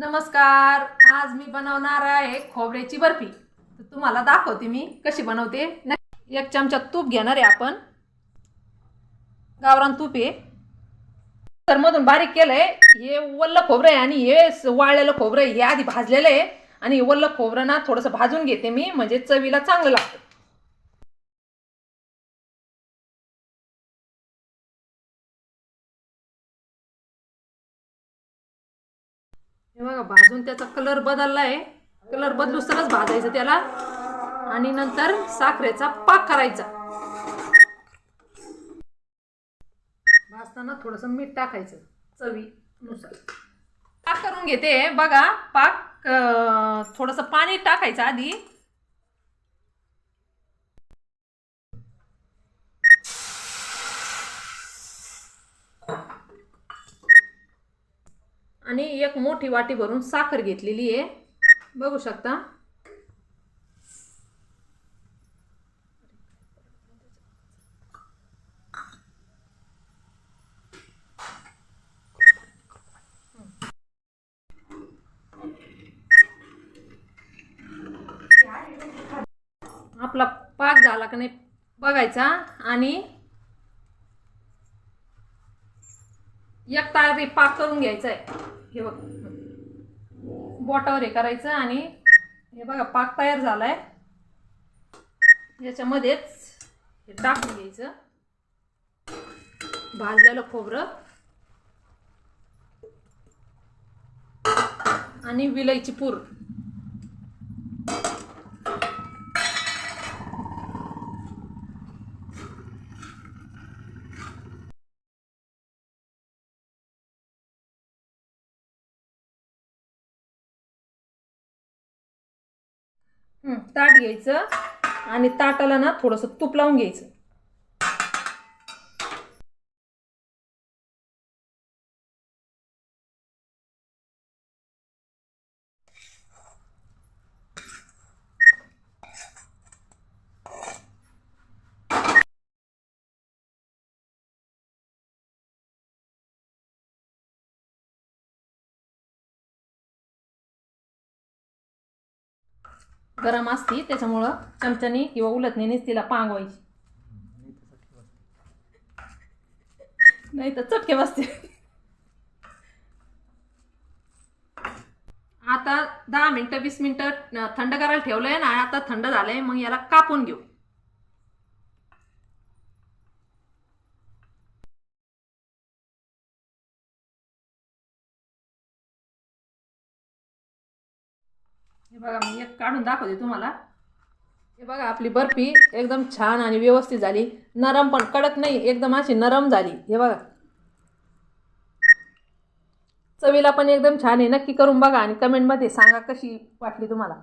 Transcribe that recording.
नमस्कार. आज मी बनवणार आहे खोबऱ्याची बर्फी. तर तुम्हाला दाखवते मी कशी बनवते. एक चमचा तूप घेणार आहे आपण. गावरान तूप आहे. तर मधून बारीक केलंय. हे वल्ल खोबरं आहे आणि हे वाळलेलं खोबरं आहे. हे आधी भाजलेलं आहे. आणि हे वल्ल खोबरं ना थोडंसं भाजून घेते मी. म्हणजे चवीला चांगलं लागतं. हे बघा भाजून त्याचा कलर बदलला आहे कलर बदलूस भाजायचं त्याला. आणि नंतर साखरेचा पाक करायचा. भाजताना थोडंसं मीठ टाकायचं चवीनुसार. पाक करून घेते. बघा पाक थोडंसं पाणी टाकायचं आधी. आणि एक मोठी वाटी भरून साखर घेतलेली आहे. बघू शकता. आपला पाक झाला का नाही बघायचा. आणि एक तारी पाक करून घ्यायचा आहे हे बघ. बोटावर हे करायचं आणि हे बघा पाक तयार झालाय. याच्यामध्येच हे टाकून घ्यायचं. भाजलेलं खोबरं. आणि विलायची पूर ताट घ्यायचं आणि ताटाला ना थोडंसं तूप लावून घ्यायचं. गरम असती त्याच्यामुळं चमच्यानी किंवा उलटणीनेच तिला पांगवायची. नाही तर चटके बसते. आता दहा मिनटं वीस मिनटं थंड करायला ठेवलंय ना आता थंड झालंय मग याला कापून घेऊ. हे बघा मी एक काढून दाखवते तुम्हाला. हे बघा आपली बर्फी एकदम छान आणि व्यवस्थित झाली. नरम पण कडक नाही एकदम अशी नरम झाली. हे बघा. चवीला पण एकदम छान आहे. नक्की करून बघा आणि कमेंटमध्ये सांगा कशी वाटली तुम्हाला.